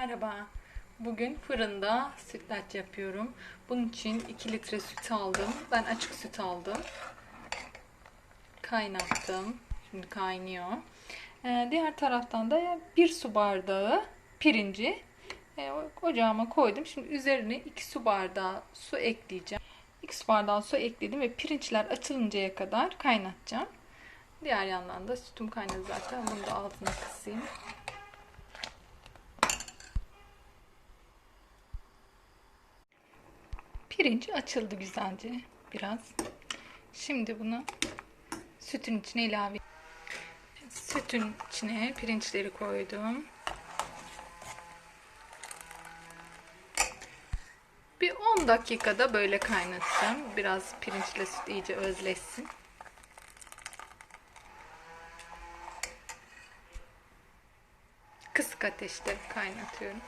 Merhaba. Bugün fırında sütlaç yapıyorum. Bunun için 2 litre süt aldım. Ben açık süt aldım. Kaynattım. Şimdi kaynıyor. Ee, diğer taraftan da 1 su bardağı pirinci e, ocağıma koydum. Şimdi üzerine 2 su bardağı su ekleyeceğim. 2 su bardağı su ekledim ve pirinçler açılıncaya kadar kaynatacağım. Diğer yandan da sütüm kaynadı zaten. Bunu da altına kısayım. Pirinç açıldı güzelce biraz. Şimdi bunu sütün içine ilave Sütün içine pirinçleri koydum. Bir 10 dakikada böyle kaynatacağım. Biraz pirinçle süt iyice özleşsin. Kısık ateşte kaynatıyorum.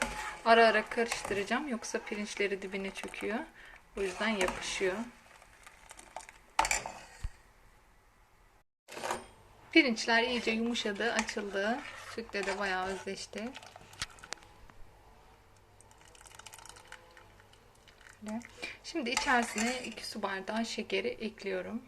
Ara ara karıştıracağım yoksa pirinçleri dibine çöküyor. O yüzden yapışıyor. Pirinçler iyice yumuşadı, açıldı. Sütle de bayağı özleşti. Şimdi içerisine 2 su bardağı şekeri ekliyorum.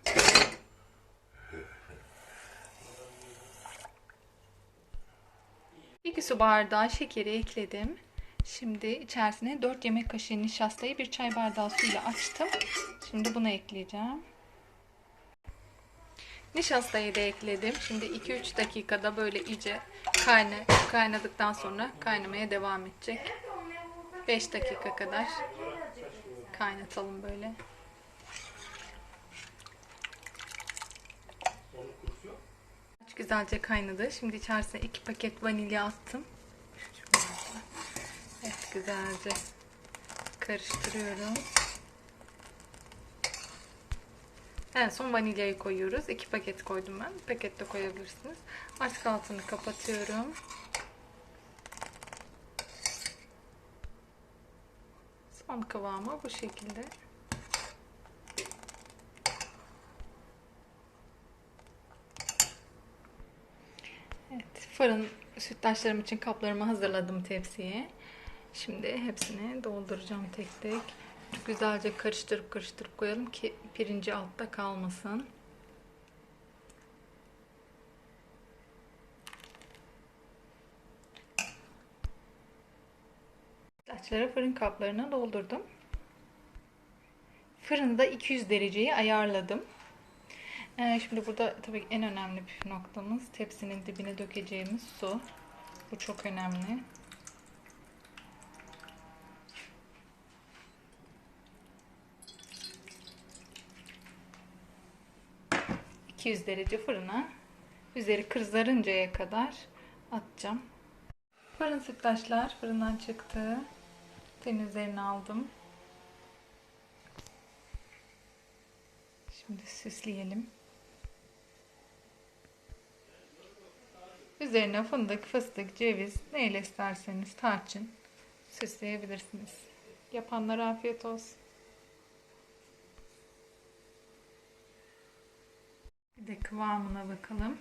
İki su bardağı şekeri ekledim. Şimdi içerisine 4 yemek kaşığı nişastayı bir çay bardağı suyla açtım. Şimdi bunu ekleyeceğim. Nişastayı da ekledim. Şimdi 2-3 dakikada böyle iyice kayna, kaynadıktan sonra kaynamaya devam edecek. 5 dakika kadar kaynatalım böyle. Güzelce kaynadı. Şimdi içerisine 2 paket vanilya attım. Evet güzelce karıştırıyorum. En son vanilyayı koyuyoruz. 2 paket koydum ben. Paket de koyabilirsiniz. Artık altını kapatıyorum. Son kıvamı bu şekilde. Evet, fırın sütlaçlarım için kaplarımı hazırladım tepsiye. Şimdi hepsini dolduracağım tek tek. Güzelce karıştırıp karıştırıp koyalım ki pirinci altta kalmasın. Sütlaçları fırın kaplarına doldurdum. Fırını da 200 dereceyi ayarladım. Ee, şimdi burada tabii en önemli püf noktamız tepsinin dibine dökeceğimiz su. Bu çok önemli. 200 derece fırına üzeri kızarıncaya kadar atacağım. Fırın sütlaçlar fırından çıktı. Ten üzerine aldım. Şimdi süsleyelim. Üzerine fındık, fıstık, ceviz neyle isterseniz tarçın süsleyebilirsiniz. Yapanlara afiyet olsun. Bir de kıvamına bakalım.